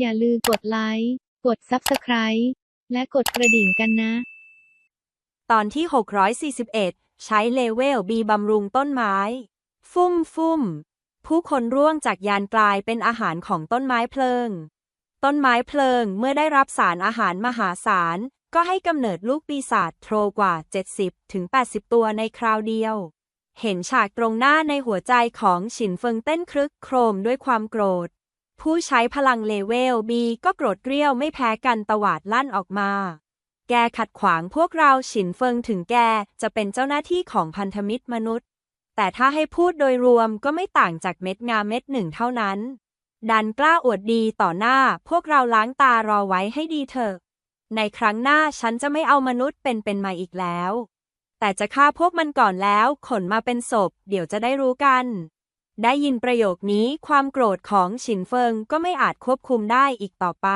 อย่าลืมกดไลค์ กด Subscribe และกดกระดิ่งกันนะ ตอนที่ 641 ใช้เลเวลบีบำรุงต้นไม้ ฟุ่มฟุ่มผู้คนร่วงจากยานกลายเป็นอาหารของต้นไม้เพลิง ต้นไม้เพลิงเมื่อได้รับสารอาหารมหาศาล ก็ให้กำเนิดลูกปีศาจโทรกว่า 70ถึง80 ตัวในคราวเดียว เห็นฉากตรงหน้าในหัวใจของฉินเฟิงเต้นครึกโครมด้วยความโกรธ ผู้ใช้พลังเลเวลบีก็โกรธเกรี้ยวไม่แพ้กันตวาดลั่นออกมา แกขัดขวางพวกเราฉินเฟิงถึงแกจะเป็นเจ้าหน้าที่ของพันธมิตรมนุษย์ แต่ถ้าให้พูดโดยรวมก็ไม่ต่างจากเม็ดงาเม็ดหนึ่งเท่านั้น ดันกล้าอวดดีต่อหน้าพวกเราล้างตารอไว้ให้ดีเถอะ ในครั้งหน้าฉันจะไม่เอามนุษย์เป็นเป็นมาอีกแล้ว แต่จะฆ่าพวกมันก่อนแล้วขนมาเป็นศพ เดี๋ยวจะได้รู้กัน ได้ยินประโยคนี้ความโกรธของฉินเฟิงก็ไม่อาจควบคุมได้อีกต่อไป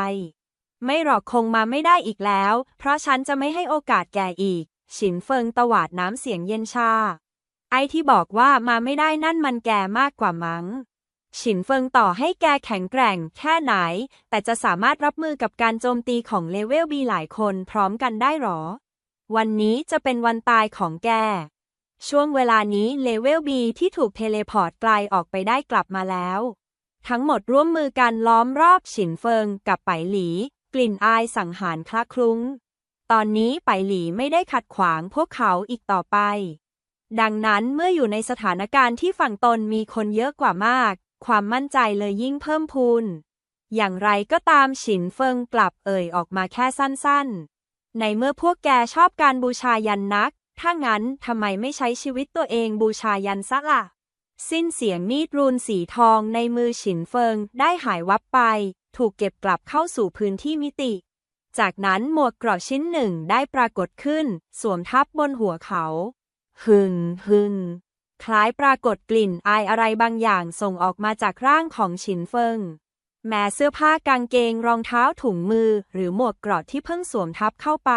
ไม่หรอกคงมาไม่ได้อีกแล้ว เพราะฉันจะไม่ให้โอกาสแกอีก ฉินเฟิงตวาดน้ำเสียงเย็นชา ไอ้ที่บอกว่ามาไม่ได้นั่นมันแกมากกว่ามั้ง ฉินเฟิงต่อให้แกแข็งแกร่งแค่ไหน แต่จะสามารถรับมือกับการโจมตีของเลเวลบีหลายคนพร้อมกันได้หรอ วันนี้จะเป็นวันตายของแก ช่วงเวลานี้เลเวลบีที่ถูกเทเลพอร์ตไกลออกไปได้กลับมาแล้ว ทั้งหมดร่วมมือกันล้อมรอบฉินเฟิงกับไปหลี กลิ่นอายสังหารคละคลุ้ง ตอนนี้ไปหลีไม่ได้ขัดขวางพวกเขาอีกต่อไป ดังนั้นเมื่ออยู่ในสถานการณ์ที่ฝั่งตนมีคนเยอะกว่ามาก ความมั่นใจเลยยิ่งเพิ่มพูน อย่างไรก็ตามฉินเฟิงกลับเอ่ยออกมาแค่สั้นๆ ในเมื่อพวกแกชอบการบูชายันนัก ถ้างั้นทำไมไม่ใช้ชีวิตตัวเองบูชายันซะล่ะ สิ้นเสียงมีดรูนสีทองในมือฉินเฟิงได้หายวับไป ถูกเก็บกลับเข้าสู่พื้นที่มิติ จากนั้นหมวกเกราะชิ้นหนึ่งได้ปรากฏขึ้น สวมทับบนหัวเขา หึงหึงคล้ายปรากฏกลิ่นอายอะไรบางอย่างส่งออกมาจากร่างของฉินเฟิง แม้เสื้อผ้ากางเกงรองเท้าถุงมือ หรือหมวกเกราะที่เพิ่งสวมทับเข้าไป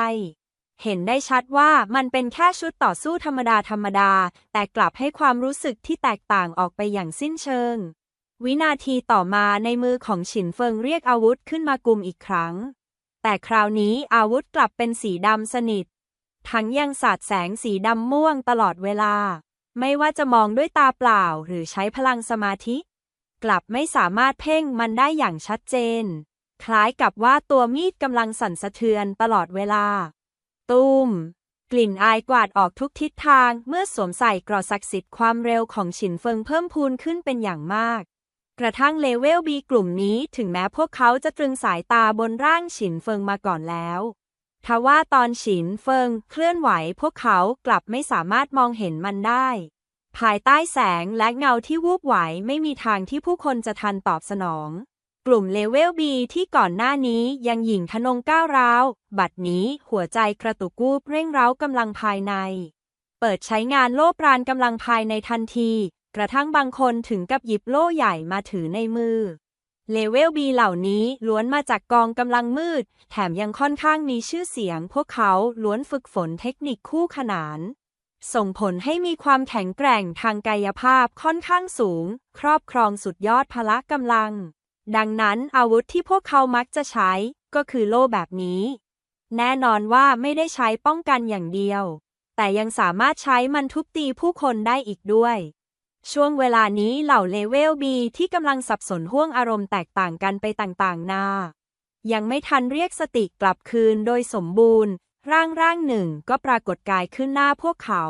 เห็นได้ชัดว่ามันเป็นแค่ชุดต่อสู้ธรรมดาธรรมดา แต่กลับให้ความรู้สึกที่แตกต่างออกไปอย่างสิ้นเชิง วินาทีต่อมาในมือของฉินเฟิงเรียกอาวุธขึ้นมากุมอีกครั้ง แต่คราวนี้อาวุธกลับเป็นสีดำสนิท ทั้งยังสาดแสงสีดำม่วงตลอดเวลา ไม่ว่าจะมองด้วยตาเปล่าหรือใช้พลังสมาธิ กลับไม่สามารถเพ่งมันได้อย่างชัดเจน คล้ายกับว่าตัวมีดกำลังสั่นสะเทือนตลอดเวลา ตูม กลิ่นอายกวาดออกทุกทิศทางเมื่อสวมใส่กรอศักดิ์สิทธิ์ความเร็วของฉินเฟิงเพิ่มพูนขึ้นเป็นอย่างมาก กระทั่งเลเวลบีกลุ่มนี้ถึงแม้พวกเขาจะตรึงสายตาบนร่างฉินเฟิงมาก่อนแล้วทว่าตอนฉินเฟิงเคลื่อนไหวพวกเขากลับไม่สามารถมองเห็นมันได้ ภายใต้แสงและเงาที่วูบไหวไม่มีทางที่ผู้คนจะทันตอบสนอง กลุ่มเลเวลบีที่ก่อนหน้านี้ยังหยิ่งทนงก้าวร้าว บัดนี้หัวใจกระตุกวูบเร่งเร้ากำลังภายใน เปิดใช้งานโล่ปราณกำลังภายในทันที กระทั่งบางคนถึงกับหยิบโล่ใหญ่มาถือในมือ เลเวลบีเหล่านี้ล้วนมาจากกองกำลังมืด แถมยังค่อนข้างมีชื่อเสียง พวกเขาล้วนฝึกฝนเทคนิคคู่ขนาน ส่งผลให้มีความแข็งแกร่งทางกายภาพค่อนข้างสูง ครอบครองสุดยอดพละกำลัง ดังนั้นอาวุธที่พวกเขามักจะใช้ก็คือโล่แบบนี้ แน่นอนว่าไม่ได้ใช้ป้องกันอย่างเดียว แต่ยังสามารถใช้มันทุบตีผู้คนได้อีกด้วย ช่วงเวลานี้เหล่าเลเวลบีที่กำลังสับสนห่วงอารมณ์แตกต่างกันไปต่างๆ นา ยังไม่ทันเรียกสติกลับคืนโดยสมบูรณ์ ร่างร่างหนึ่งก็ปรากฏกายขึ้นหน้าพวกเขา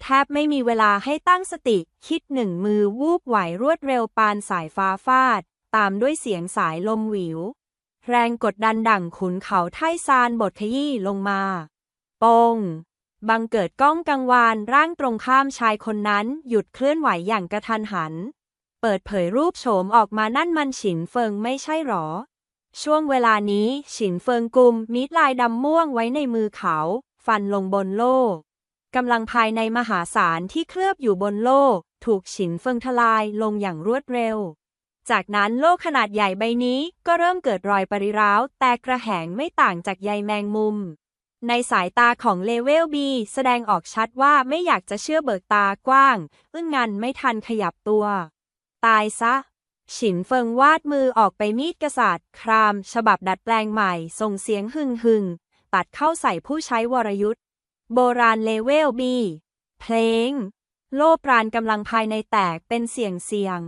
แทบไม่มีเวลาให้ตั้งสติคิดหนึ่งมือวูบไหวรวดเร็วปานสายฟ้าฟาด ตามด้วยเสียงสายลมหวิว แรงกดดันดั่งขุนเขาไท่ซานบทขยี้ลงมาโปง บังเกิดก้องกังวานร่างตรงข้ามชายคนนั้นหยุดเคลื่อนไหวอย่างกระทันหัน เปิดเผยรูปโฉมออกมานั่นมันฉินเฟิงไม่ใช่หรอ ช่วงเวลานี้ฉินเฟิงกุมมีดลายดำม่วงไว้ในมือเขา ฟันลงบนโล่กำลังภายในมหาศาลที่เคลือบอยู่บนโล่ถูกฉินเฟิงทลายลงอย่างรวดเร็ว จากนั้นโล่ขนาดใหญ่ใบนี้ก็เริ่มเกิดรอยปริร้าว แต่กระแหงไม่ต่างจากใยแมงมุม ในสายตาของเลเวลบีแสดงออกชัดว่าไม่อยากจะเชื่อเบิกตากว้าง อึ้งงันไม่ทันขยับตัว ตายซะ ฉินเฟิงวาดมือออกไปมีดกษัตริย์ คราม ฉบับดัดแปลงใหม่ ส่งเสียงหึงหึงๆตัดเข้าใส่ผู้ใช้วรยุทธ์ โบราณเลเวลบีเพลง โลปราณกำลังภายในแตกเป็นเสียงเสียง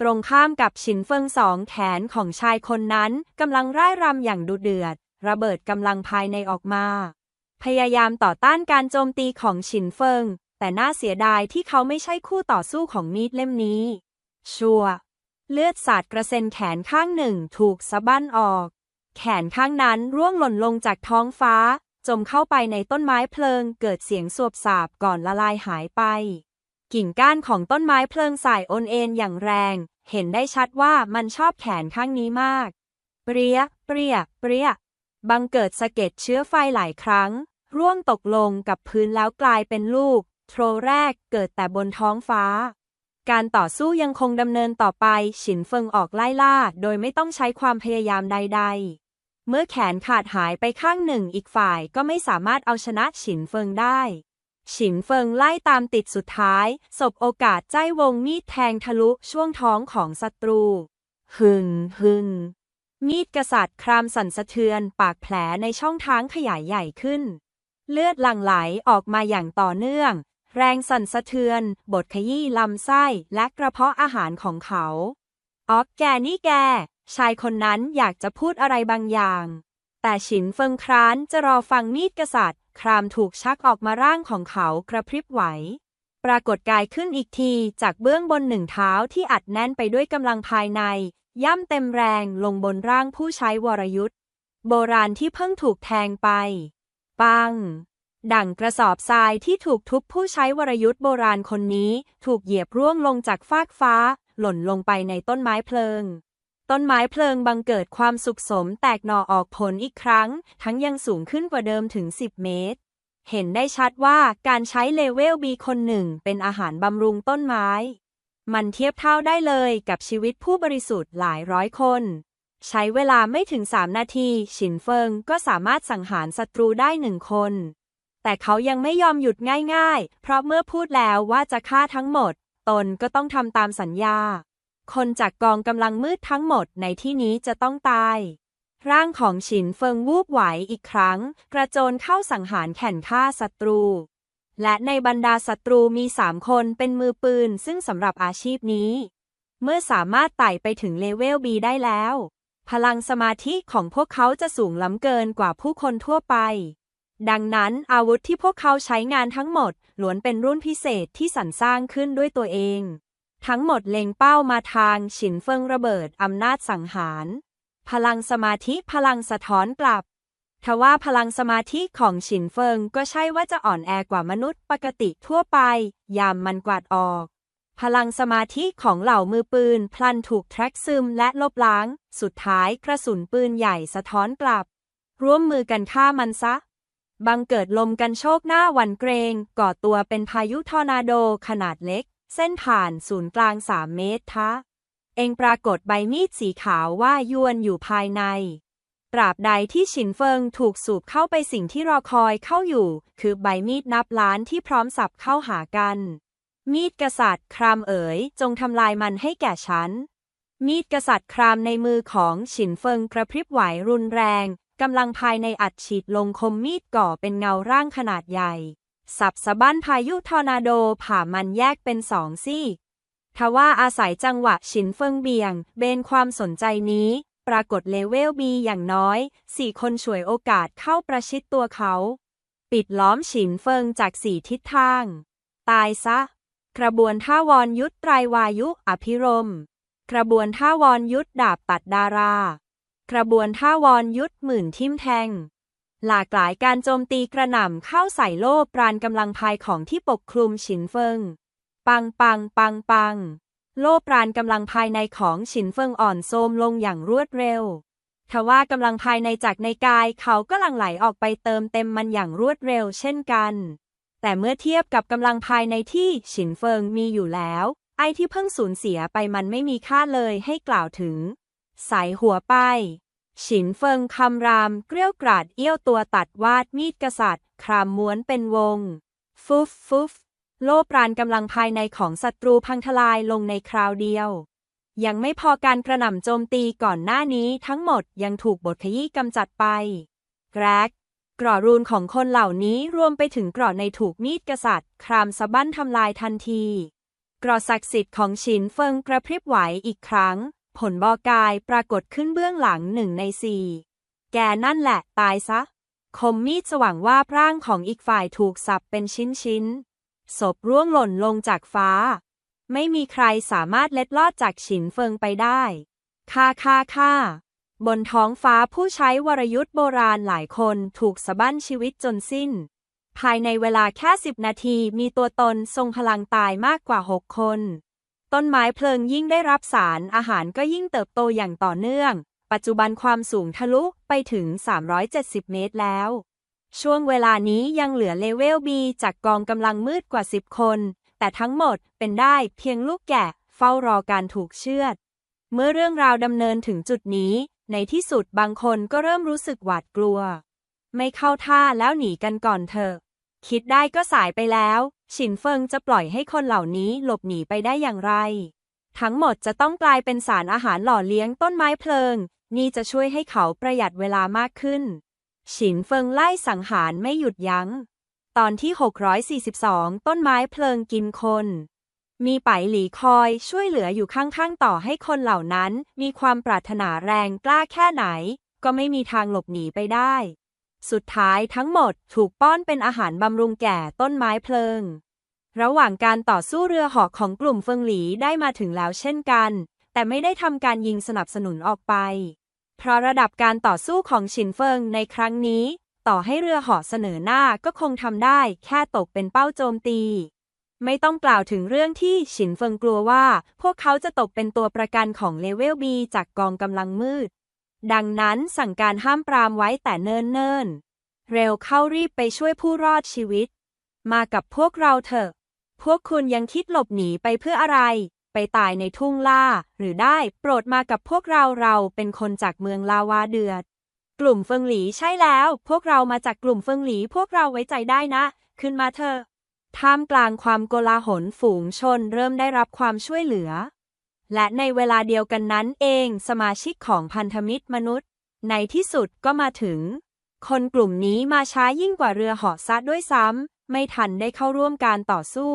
ตรงข้ามกับฉินเฟิงสองแขนของชายคนนั้นกำลังร่ายรำอย่างดุเดือด ระเบิดกำลังภายในออกมา พยายามต่อต้านการโจมตีของฉินเฟิง แต่น่าเสียดายที่เขาไม่ใช่คู่ต่อสู้ของมีดเล่มนี้ ชัวเลือดสาดกระเซ็นแขนข้างหนึ่งถูกสะบั้นออก แขนข้างนั้นร่วงหล่นลงจากท้องฟ้า จมเข้าไปในต้นไม้เพลิง เกิดเสียงสวบสาบก่อนละลายหายไป กิ่งก้านของต้นไม้เพลิงสายโอนเอ็นอย่างแรง เห็นได้ชัดว่ามันชอบแขนข้างนี้มาก เปรี้ย เปรี้ย เปรี้ย บังเกิดสะเก็ดเชื้อไฟหลายครั้ง ร่วงตกลงกับพื้นแล้วกลายเป็นลูก โทรแรกเกิดแต่บนท้องฟ้า การต่อสู้ยังคงดำเนินต่อไป ฉินเฟิงออกไล่ล่า โดยไม่ต้องใช้ความพยายามใด ๆ เมื่อแขนขาดหายไปข้างหนึ่งอีกฝ่ายก็ไม่สามารถเอาชนะฉินเฟิงได้ ฉินเฟิงไล่ตามติดสุดท้าย สบโอกาสใจวงมีดแทงทะลุช่วงท้องของศัตรู หึงหึงมีดกษัตริย์ครามสั่นสะเทือน ปากแผลในช่องท้างขยายใหญ่ขึ้น เลือดหลั่งไหลออกมาอย่างต่อเนื่อง แรงสั่นสะเทือนบดขยี้ลำไส้และกระเพาะอาหารของเขาอ๊อกแกนี่แก ชายคนนั้นอยากจะพูดอะไรบางอย่าง แต่ฉินเฟิงครานจะรอฟังมีดกษัตริย์ ครามถูกชักออกมาร่างของเขากระพริบไหว ปรากฏกายขึ้นอีกทีจากเบื้องบนหนึ่งเท้าที่อัดแน่นไปด้วยกำลังภายใน ย่ำเต็มแรงลงบนร่างผู้ใช้วรยุทธ์โบราณที่เพิ่งถูกแทงไป ปัง ดั่งกระสอบทรายที่ถูกทุบผู้ใช้วรยุทธ์โบราณคนนี้ ถูกเหยียบร่วงลงจากฟากฟ้า หล่นลงไปในต้นไม้เพลิง ต้นไม้เพลิงบังเกิดความสุขสมแตกหน่อออกผลอีกครั้ง ทั้งยังสูงขึ้นกว่าเดิมถึง 10 เมตร เห็นได้ชัดว่าการใช้เลเวลบีคนหนึ่งเป็นอาหารบำรุงต้นไม้ มันเทียบเท่าได้เลยกับชีวิตผู้บริสุทธิ์หลายร้อยคน ใช้เวลาไม่ถึง 3 นาที ฉินเฟิงก็สามารถสังหารศัตรูได้หนึ่งคนแต่เขายังไม่ยอมหยุดง่ายๆ เพราะเมื่อพูดแล้วว่าจะฆ่าทั้งหมด ตนก็ต้องทำตามสัญญา คนจากกองกำลังมืดทั้งหมดในที่นี้จะต้องตาย ร่างของฉินเฟิงวูบไหวอีกครั้ง กระโจนเข้าสังหารแข่นฆ่าศัตรู และในบรรดาศัตรูมีสามคนเป็นมือปืนซึ่งสำหรับอาชีพนี้ เมื่อสามารถไต่ไปถึงเลเวลบีได้แล้ว พลังสมาธิของพวกเขาจะสูงล้ำเกินกว่าผู้คนทั่วไปดังนั้นอาวุธที่พวกเขาใช้งานทั้งหมดล้วนเป็นรุ่นพิเศษที่สรรสร้างขึ้นด้วยตัวเอง ทั้งหมดเล็งเป้ามาทางฉินเฟิงระเบิดอำนาจสังหาร พลังสมาธิพลังสะท้อนกลับทว่าพลังสมาธิของฉินเฟิงก็ใช่ว่าจะอ่อนแอกว่ามนุษย์ปกติทั่วไป ยามมันกวาดออก พลังสมาธิของเหล่ามือปืน พลันถูกแทร็กซึมและลบล้าง สุดท้ายกระสุนปืนใหญ่สะท้อนกลับ ร่วมมือกันฆ่ามันซะ บังเกิดลมกันโชกหน้าวันเกรง ก่อตัวเป็นพายุทอร์นาโดขนาดเล็ก เส้นผ่านศูนย์กลาง 3 เมตรทะ เองปรากฏใบมีดสีขาวว่ายวนอยู่ภายใน ตราบใดที่ฉินเฟิงถูกสูบเข้าไปสิ่งที่รอคอยเข้าอยู่ คือใบมีดนับล้านที่พร้อมสับเข้าหากัน มีดกษัตริย์ครามเอ๋ย จงทำลายมันให้แก่ฉัน มีดกษัตริย์ครามในมือของฉินเฟิงกระพริบไหวรุนแรงกำลังภายในอัดฉีดลงคมมีดก่อเป็นเงาร่างขนาดใหญ่ สับสะบั้นพายุทอร์นาโดผ่ามันแยกเป็นสองซีกทว่าอาศัยจังหวะฉินเฟิงเบียง เบนความสนใจนี้ ปรากฏเลเวลบีอย่างน้อยสี่คนฉวยโอกาสเข้าประชิดตัวเขา ปิดล้อมฉินเฟิงจากสี่ทิศทาง ตายซะ กระบวนท่าวรยุทธไตรวายุอภิรมกระบวนท่าวรยุทธดาบตัดดารา กระบวนท่าวรยุทธหมื่นทิมแทง หลากหลายการโจมตีกระหน่ำเข้าใส่โล่ปราณกำลังภายของที่ปกคลุมฉินเฟิง ปังปังปังปัง โล่ปราณกำลังภายในของฉินเฟิงอ่อนโทรมลงอย่างรวดเร็ว ทว่ากำลังภายในจากในกายเขาก็หลั่งไหลออกไปเติมเต็มมันอย่างรวดเร็วเช่นกัน แต่เมื่อเทียบกับกำลังภายในที่ฉินเฟิงมีอยู่แล้ว ไอ้ที่เพิ่งสูญเสียไปมันไม่มีค่าเลยให้กล่าวถึง สายหัวไป ฉินเฟิงคำรามเกลี้ยวกราดเอี้ยวตัวตัดวาดมีดกษัตริย์ ครามม้วนเป็นวง ฟุฟฟุฟโลปราณกำลังภายในของศัตรูพังทลายลงในคราวเดียว ยังไม่พอการกระหน่ำโจมตีก่อนหน้านี้ทั้งหมดยังถูกบทขยี้กำจัดไปแกรกกรอรูนของคนเหล่านี้รวมไปถึงกรอในถูกมีดกษัตริย์ ครามสะบั้นทำลายทันที กรอศักดิ์สิทธิ์ของฉินเฟิงกระพริบไหวอีกครั้ง ผลบอกายปรากฏขึ้นเบื้องหลังหนึ่งในสี่แกนั่นแหละ ตายซะ คมมีดสว่างว่าร่างของอีกฝ่ายถูกสับเป็นชิ้นๆศพร่วงหล่นลงจากฟ้า ไม่มีใครสามารถเล็ดลอดจากฉินเฟิงไปได้ค่าค่าค่าบนท้องฟ้าผู้ใช้วรยุทธ์โบราณหลายคนถูกสะบั้นชีวิตจนสิ้น ภายในเวลาแค่สิบนาทีมีตัวตนทรงพลังตายมากกว่าหกคน ต้นไม้เพลิงยิ่งได้รับสารอาหารก็ยิ่งเติบโตอย่างต่อเนื่อง ปัจจุบันความสูงทะลุไปถึง 370 เมตรแล้ว ช่วงเวลานี้ยังเหลือเลเวล B จากกองกำลังมืดกว่า 10 คน แต่ทั้งหมดเป็นได้เพียงลูกแกะเฝ้ารอการถูกเชือด เมื่อเรื่องราวดำเนินถึงจุดนี้ ในที่สุดบางคนก็เริ่มรู้สึกหวาดกลัว ไม่เข้าท่าแล้วหนีกันก่อนเถอะ คิดได้ก็สายไปแล้ว ฉินเฟิงจะปล่อยให้คนเหล่านี้หลบหนีไปได้อย่างไร ทั้งหมดจะต้องกลายเป็นสารอาหารหล่อเลี้ยงต้นไม้เพลิง นี่จะช่วยให้เขาประหยัดเวลามากขึ้น ฉินเฟิงไล่สังหารไม่หยุดยัง้ง ตอนที่ 642 ต้นไม้เพลิงกินคน มีไปหลีคอยช่วยเหลืออยู่ข้างๆต่อให้คนเหล่านั้น มีความปรารถนาแรงกล้าแค่ไหน ก็ไม่มีทางหลบหนีไปได้ สุดท้ายทั้งหมดถูกป้อนเป็นอาหารบำรุงแก่ต้นไม้เพลิง ระหว่างการต่อสู้เรือหาะของกลุ่มเฟิงหลีได้มาถึงแล้วเช่นกัน แต่ไม่ได้ทำการยิงสนับสนุนออกไป เพราะระดับการต่อสู้ของฉินเฟิงในครั้งนี้ ต่อให้เรือหาะเสนอหน้าก็คงทำได้แค่ตกเป็นเป้าโจมตี ไม่ต้องกล่าวถึงเรื่องที่ฉินเฟิงกลัวว่า พวกเขาจะตกเป็นตัวประกันของเลเวลบีจากกองกำลังมืด ดังนั้นสั่งการห้ามปรามไว้แต่เนิ่นๆ เร็วเข้ารีบไปช่วยผู้รอดชีวิต มากับพวกเราเถอะ พวกคุณยังคิดหลบหนีไปเพื่ออะไร ไปตายในทุ่งล่า หรือได้โปรดมากับพวกเราเราเป็นคนจากเมืองลาวาเดือด กลุ่มเฟิงหลีใช่แล้ว พวกเรามาจากกลุ่มเฟิงหลีพวกเราไว้ใจได้นะ ขึ้นมาเถอะท่ามกลางความโกลาหลฝูงชนเริ่มได้รับความช่วยเหลือ และในเวลาเดียวกันนั้นเองสมาชิกของพันธมิตรมนุษย์ ในที่สุดก็มาถึง คนกลุ่มนี้มาช้ายิ่งกว่าเรือเหาะซะด้วยซ้ำ ไม่ทันได้เข้าร่วมการต่อสู้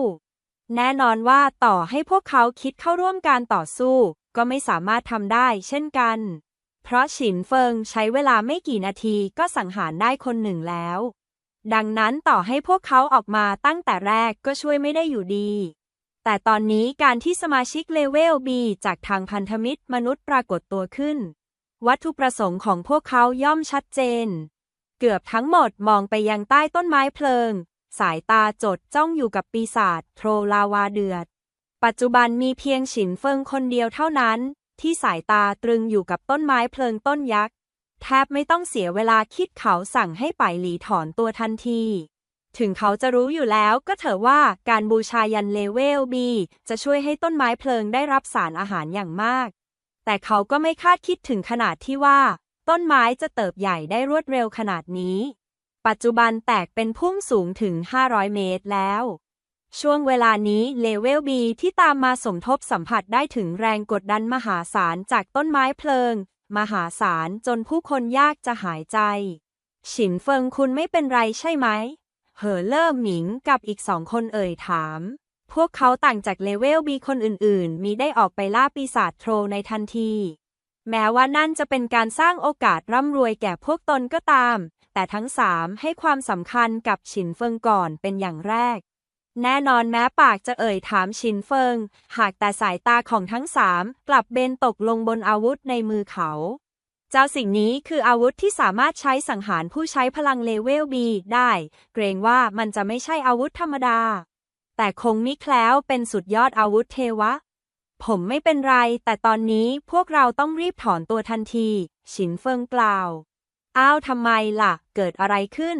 แน่นอนว่าต่อให้พวกเขาคิดเข้าร่วมการต่อสู้ ก็ไม่สามารถทำได้เช่นกัน เพราะฉินเฟิงใช้เวลาไม่กี่นาทีก็สังหารได้คนหนึ่งแล้ว ดังนั้นต่อให้พวกเขาออกมาตั้งแต่แรกก็ช่วยไม่ได้อยู่ดี แต่ตอนนี้การที่สมาชิกเลเวล B จากทางพันธมิตรมนุษย์ปรากฏตัวขึ้น วัตถุประสงค์ของพวกเขาย่อมชัดเจน เกือบทั้งหมดมองไปยังใต้ต้นไม้เพลิง สายตาจดจ้องอยู่กับปีศาจโทรลาวาเดือด ปัจจุบันมีเพียงฉินเฟิงคนเดียวเท่านั้น ที่สายตาตรึงอยู่กับต้นไม้เพลิงต้นยักษ์แทบไม่ต้องเสียเวลาคิดเขาสั่งให้ไปหลีถอนตัวทันที ถึงเขาจะรู้อยู่แล้วก็เถอะว่าการบูชายันเลเวลบีจะช่วยให้ต้นไม้เพลิงได้รับสารอาหารอย่างมาก แต่เขาก็ไม่คาดคิดถึงขนาดที่ว่า ต้นไม้จะเติบใหญ่ได้รวดเร็วขนาดนี้ ปัจจุบันแตกเป็นพุ่มสูงถึง 500 เมตรแล้ว ช่วงเวลานี้เลเวลบีที่ตามมาสมทบสัมผัสได้ถึงแรงกดดันมหาศาลจากต้นไม้เพลิง มหาศาลจนผู้คนยากจะหายใจฉินเฟิงคุณไม่เป็นไรใช่ไหม เหอเล่อหมิงกับอีกสองคนเอ่ยถาม พวกเขาต่างจากเลเวลบีคนอื่นๆ มีได้ออกไปล่าปีศาจโทรในทันที แม้ว่านั่นจะเป็นการสร้างโอกาสร่ำรวยแก่พวกตนก็ตาม แต่ทั้งสามให้ความสำคัญกับฉินเฟิงก่อนเป็นอย่างแรก แน่นอนแม้ปากจะเอ่ยถามฉินเฟิง หากแต่สายตาของทั้งสามกลับเบนตกลงบนอาวุธในมือเขา เจ้าสิ่งนี้คืออาวุธที่สามารถใช้สังหารผู้ใช้พลังเลเวลบีได้ เกรงว่ามันจะไม่ใช่อาวุธธรรมดา แต่คงมิแคล้วเป็นสุดยอดอาวุธเทวะ ผมไม่เป็นไร แต่ตอนนี้พวกเราต้องรีบถอนตัวทันที ฉินเฟิงกล่าว อ้าวทำไมล่ะ เกิดอะไรขึ้น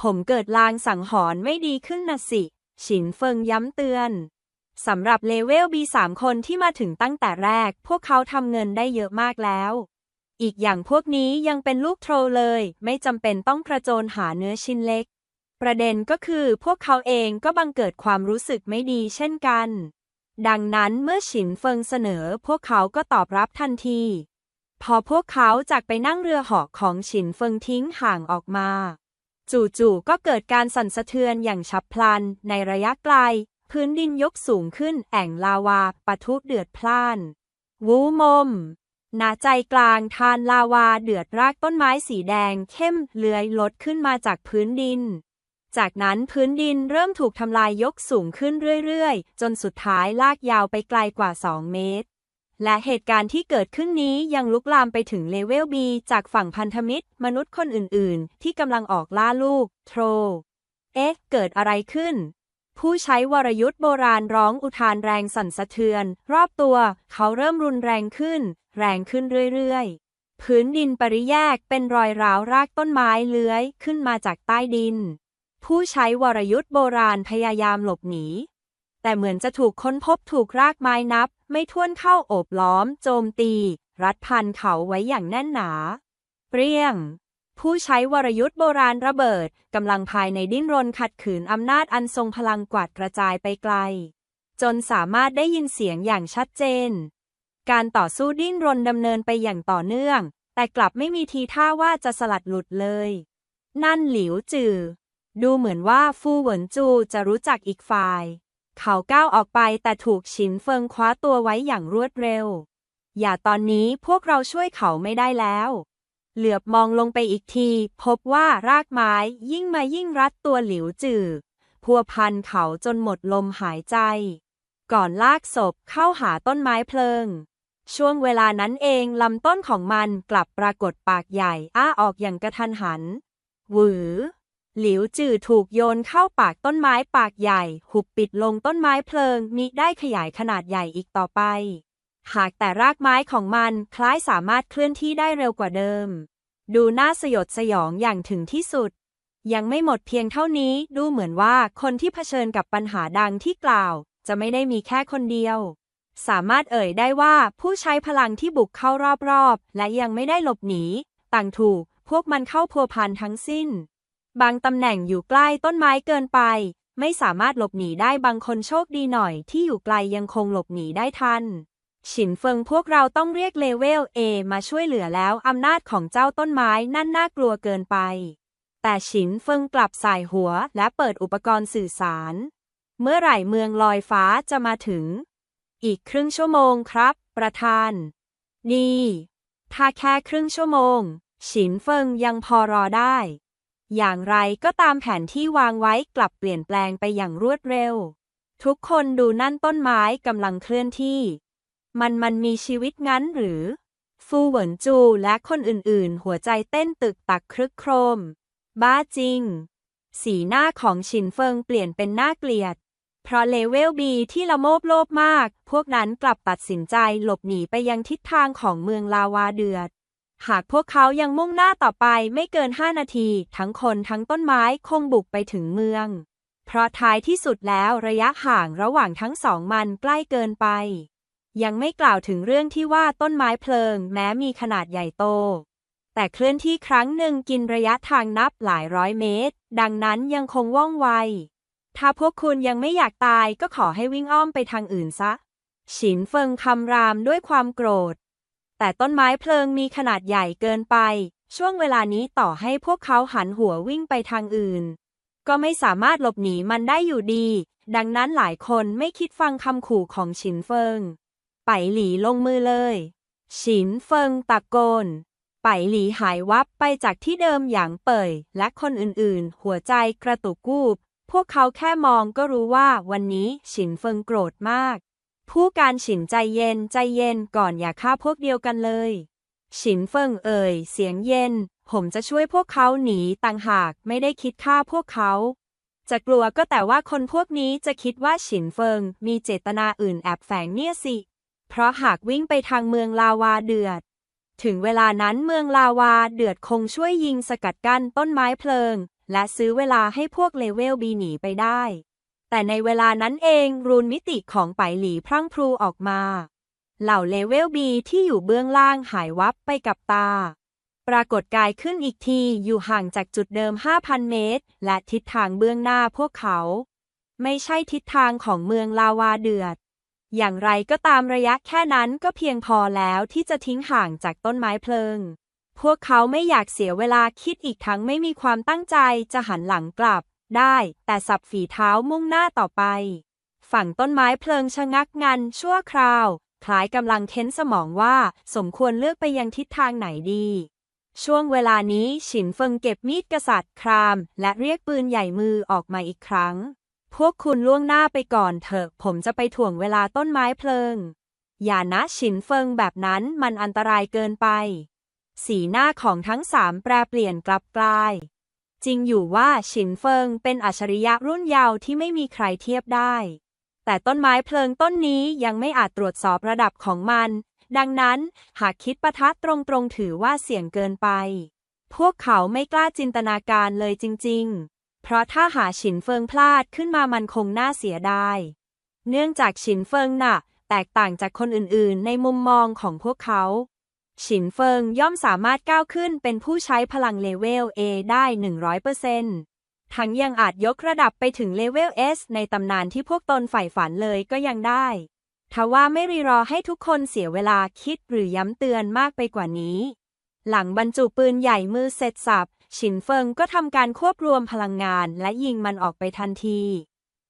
ผมเกิดลางสังหรณ์ไม่ดีขึ้นนะสิ ฉินเฟิงย้ำเตือนสำหรับเลเวล B3 คนที่มาถึงตั้งแต่แรก พวกเขาทำเงินได้เยอะมากแล้ว อีกอย่างพวกนี้ยังเป็นลูกโทรเลย ไม่จำเป็นต้องกระโจนหาเนื้อชิ้นเล็ก ประเด็นก็คือพวกเขาเองก็บังเกิดความรู้สึกไม่ดีเช่นกัน ดังนั้นเมื่อฉินเฟิงเสนอ พวกเขาก็ตอบรับทันที พอพวกเขาจากไปนั่งเรือหาะของฉินเฟิงทิ้งห่างออกมา จู่ๆก็เกิดการสั่นสะเทือนอย่างฉับพลัน ในระยะไกล พื้นดินยกสูงขึ้นแอ่งลาวาปะทุเดือดพล่าน วูมม ณใจกลางทานลาวาเดือดรากต้นไม้สีแดงเข้มเลื้อยลดขึ้นมาจากพื้นดิน จากนั้นพื้นดินเริ่มถูกทำลายยกสูงขึ้นเรื่อยๆ จนสุดท้ายลากยาวไปไกลกว่า 2 เมตร และเหตุการณ์ที่เกิดขึ้นนี้ยังลุกลามไปถึงเลเวล B จากฝั่งพันธมิตร มนุษย์คนอื่นๆ ที่กำลังออกล่าลูก โทร เอ๊ะ เกิดอะไรขึ้น ผู้ใช้วรยุทธ์โบราณร้องอุทานแรงสั่นสะเทือน รอบตัวเขาเริ่มรุนแรงขึ้น แรงขึ้นเรื่อยๆ พื้นดินปริแยกเป็นรอยร้าวรากต้นไม้เลื้อยขึ้นมาจากใต้ดิน ผู้ใช้วรยุทธ์โบราณพยายามหลบหนี แต่เหมือนจะถูกค้นพบถูกรากไม้นับ ไม่ท้วนเข้าโอบล้อม โจมตี รัดพันเขาไว้อย่างแน่นหนา เปรี้ยง ผู้ใช้วรยุทธ์โบราณระเบิด กำลังภายในดิ้นรนขัดขืนอำนาจอันทรงพลังกวาดกระจายไปไกล จนสามารถได้ยินเสียงอย่างชัดเจน การต่อสู้ดิ้นรนดำเนินไปอย่างต่อเนื่อง แต่กลับไม่มีทีท่าว่าจะสลัดหลุดเลย นั่นหลิวจือ ดูเหมือนว่าฟูเหวินจูจะรู้จักอีกฝ่าย เขาก้าวออกไปแต่ถูกฉินเฟิงคว้าตัวไว้อย่างรวดเร็ว อย่าตอนนี้พวกเราช่วยเขาไม่ได้แล้ว เหลือบมองลงไปอีกที พบว่ารากไม้ยิ่งมายิ่งรัดตัวหลิวจือพัวพันเขาจนหมดลมหายใจ ก่อนลากศพเข้าหาต้นไม้เพลิง ช่วงเวลานั้นเองลำต้นของมันกลับปรากฏปากใหญ่ อ้าออกอย่างกระทันหัน หวือ หลิวจือถูกโยนเข้าปากต้นไม้ปากใหญ่ หุบปิดลงต้นไม้เพลิงมิได้ขยายขนาดใหญ่อีกต่อไป หากแต่รากไม้ของมันคล้ายสามารถเคลื่อนที่ได้เร็วกว่าเดิม ดูน่าสยดสยองอย่างถึงที่สุด ยังไม่หมดเพียงเท่านี้ดูเหมือนว่าคนที่เผชิญกับปัญหาดังที่กล่าว จะไม่ได้มีแค่คนเดียว สามารถเอ่ยได้ว่าผู้ใช้พลังที่บุกเข้ารอบๆ และยังไม่ได้หลบหนี ต่างถูกพวกมันเข้าพัวพันทั้งสิ้น บางตำแหน่งอยู่ใกล้ต้นไม้เกินไป ไม่สามารถหลบหนีได้บางคนโชคดีหน่อยที่อยู่ไกลยังคงหลบหนีได้ทัน ฉินเฟิงพวกเราต้องเรียกเลเวล A มาช่วยเหลือแล้วอำนาจของเจ้าต้นไม้นั่นน่ากลัวเกินไป แต่ฉินเฟิงกลับสายหัวและเปิดอุปกรณ์สื่อสาร เมื่อไหร่เมืองลอยฟ้าจะมาถึง อีกครึ่งชั่วโมงครับ ประธานดีถ้าแค่ครึ่งชั่วโมง ฉินเฟิงยังพอรอได้ อย่างไรก็ตามแผนที่วางไว้กลับเปลี่ยนแปลงไปอย่างรวดเร็ว ทุกคนดูนั่นต้นไม้กำลังเคลื่อนที่ มันมันมีชีวิตงั้นหรือ ฟูเหวินจูและคนอื่นๆ หัวใจเต้นตึกตักครึกโครม บ้าจริง สีหน้าของฉินเฟิงเปลี่ยนเป็นหน่าเกลียด เพราะเลเวลบีที่ละโมบโลภมาก พวกนั้นกลับตัดสินใจหลบหนีไปยังทิศทางของเมืองลาวาเดือด หากพวกเขายังมุ่งหน้าต่อไปไม่เกิน5นาที ทั้งคนทั้งต้นไม้คงบุกไปถึงเมือง เพราะท้ายที่สุดแล้วระยะห่างระหว่างทั้งสองมันใกล้เกินไป ยังไม่กล่าวถึงเรื่องที่ว่าต้นไม้เพลิง แม้มีขนาดใหญ่โต แต่เคลื่อนที่ครั้งหนึ่งกินระยะทางนับหลายร้อยเมตร ดังนั้นยังคงว่องไว ถ้าพวกคุณยังไม่อยากตายก็ขอให้วิ่งอ้อมไปทางอื่นซะ ฉินเฟิงคำรามด้วยความโกรธ แต่ต้นไม้เพลิงมีขนาดใหญ่เกินไป ช่วงเวลานี้ต่อให้พวกเขาหันหัววิ่งไปทางอื่น ก็ไม่สามารถหลบหนีมันได้อยู่ดี ดังนั้นหลายคนไม่คิดฟังคำขู่ของฉินเฟิง ไปหลีลงมือเลย ฉินเฟิงตะโกน ไปหลีหายวับไปจากที่เดิมอย่างเป่ย และคนอื่นๆ หัวใจกระตุกกูบ พวกเขาแค่มองก็รู้ว่าวันนี้ฉินเฟิงโกรธมาก ผู้การฉินใจเย็นใจเย็นก่อนอย่าฆ่าพวกเดียวกันเลย ฉินเฟิงเอ่ย เสียงเย็น ผมจะช่วยพวกเขาหนีต่างหากไม่ได้คิดฆ่าพวกเขาจะกลัวก็แต่ว่าคนพวกนี้จะคิดว่าฉินเฟิงมีเจตนาอื่นแอบแฝงเนี่ยสิ เพราะหากวิ่งไปทางเมืองลาวาเดือด ถึงเวลานั้นเมืองลาวาเดือดคงช่วยยิงสกัดกั้นต้นไม้เพลิง และซื้อเวลาให้พวกเลเวลบีหนีไปได้ แต่ในเวลานั้นเองรูนมิติของไปหลีพรั่งพรูออกมา เหล่าเลเวลบีที่อยู่เบื้องล่างหายวับไปกับตา ปรากฏกายขึ้นอีกทีอยู่ห่างจากจุดเดิม 5,000 เมตร และทิศทางเบื้องหน้าพวกเขา ไม่ใช่ทิศทางของเมืองลาวาเดือด อย่างไรก็ตามระยะแค่นั้นก็เพียงพอแล้วที่จะทิ้งห่างจากต้นไม้เพลิง พวกเขาไม่อยากเสียเวลาคิดอีกทั้งไม่มีความตั้งใจจะหันหลังกลับ ได้ แต่สับฝีเท้ามุ่งหน้าต่อไป ฝั่งต้นไม้เพลิงชะงักงันชั่วคราว คล้ายกำลังเค้นสมองว่าสมควรเลือกไปยังทิศทางไหนดี ช่วงเวลานี้ฉินเฟิงเก็บมีดกษัตริย์คราม และเรียกปืนใหญ่มือออกมาอีกครั้ง พวกคุณล่วงหน้าไปก่อนเถอะ ผมจะไปถ่วงเวลาต้นไม้เพลิง อย่านะฉินเฟิงแบบนั้นมันอันตรายเกินไป สีหน้าของทั้งสามแปรเปลี่ยนกลับกลาย จริงอยู่ว่าฉินเฟิงเป็นอัจฉริยะรุ่นเยาว์ที่ไม่มีใครเทียบได้ แต่ต้นไม้เพลิงต้นนี้ยังไม่อาจตรวจสอบระดับของมัน ดังนั้นหากคิดประทะตรงๆถือว่าเสี่ยงเกินไป พวกเขาไม่กล้าจินตนาการเลยจริง ๆ เพราะถ้าหาฉินเฟิงพลาดขึ้นมามันคงน่าเสียดาย เนื่องจากฉินเฟิงน่ะ แตกต่างจากคนอื่นๆ ในมุมมองของพวกเขา ฉินเฟิงย่อมสามารถก้าวขึ้นเป็นผู้ใช้พลังเลเวล A ได้ 100%ทั้งยังอาจยกระดับไปถึงเลเวล S ในตำนานที่พวกตนใฝ่ฝันเลยก็ยังได้ทว่าไม่รีรอให้ทุกคนเสียเวลาคิดหรือย้ำเตือนมากไปกว่านี้ หลังบรรจุปืนใหญ่มือเสร็จสับ ฉินเฟิงก็ทำการควบรวมพลังงานและยิงมันออกไปทันที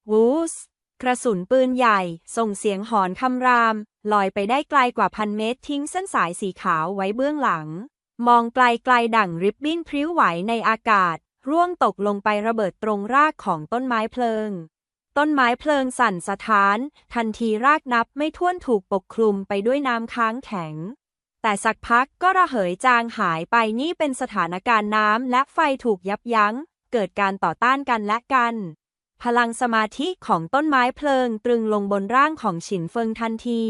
วูสกระสุนปืนใหญ่ ส่งเสียงหอนคำราม ลอยไปได้ไกลกว่าพันเมตรทิ้งเส้นสายสีขาวไว้เบื้องหลัง มองไกลไกลๆดั่งริบบิ้นพริ้วไหวในอากาศ ร่วงตกลงไประเบิดตรงรากของต้นไม้เพลิง ต้นไม้เพลิงสั่นสะท้าน ทันทีรากนับไม่ถ้วนถูกปกคลุมไปด้วยน้ำค้างแข็ง แต่สักพักก็ระเหยจางหายไปนี่เป็นสถานการณ์น้ำและไฟถูกยับยั้ง เกิดการต่อต้านกันและกัน พลังสมาธิของต้นไม้เพลิงตรึงลงบนร่างของฉินเฟิงทันที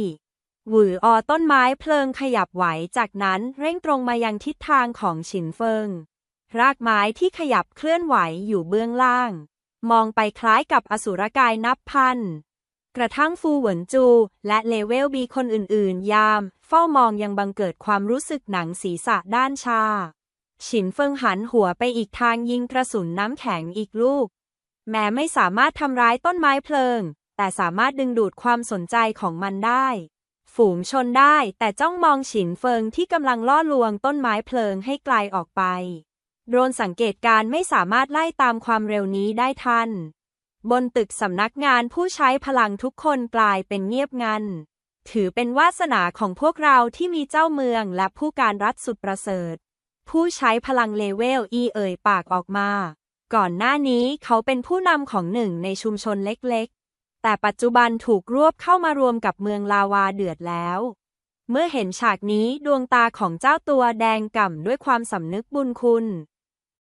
หวืออต้นไม้เพลิงขยับไหวจากนั้นเร่งตรงมายังทิศทางของฉินเฟิง รากไม้ที่ขยับเคลื่อนไหวอยู่เบื้องล่าง มองไปคล้ายกับอสุรกายนับพัน กระทั่งฟูเหวินจู และเลเวลบีคนอื่นๆ ยาม เฝ้ามองยังบังเกิดความรู้สึกหนังศีรษะด้านชา ฉินเฟิงหันหัวไปอีกทางยิงกระสุนน้ำแข็งอีกลูก แม้ไม่สามารถทำร้ายต้นไม้เพลิง แต่สามารถดึงดูดความสนใจของมันได้ ฝูงชนได้แต่จ้องมองฉินเฟิงที่กำลังล่อลวงต้นไม้เพลิงให้ไกลออกไป โดรนสังเกตการณ์ไม่สามารถไล่ตามความเร็วนี้ได้ทัน บนตึกสำนักงานผู้ใช้พลังทุกคนกลายเป็นเงียบงัน ถือเป็นวาสนาของพวกเราที่มีเจ้าเมืองและผู้การรัฐสุดประเสริฐ ผู้ใช้พลังเลเวลอีเอ่ยปากออกมา ก่อนหน้านี้เขาเป็นผู้นำของหนึ่งในชุมชนเล็กๆ แต่ปัจจุบันถูกรวบเข้ามารวมกับเมืองลาวาเดือดแล้ว เมื่อเห็นฉากนี้ดวงตาของเจ้าตัวแดงก่ำด้วยความสำนึกบุญคุณ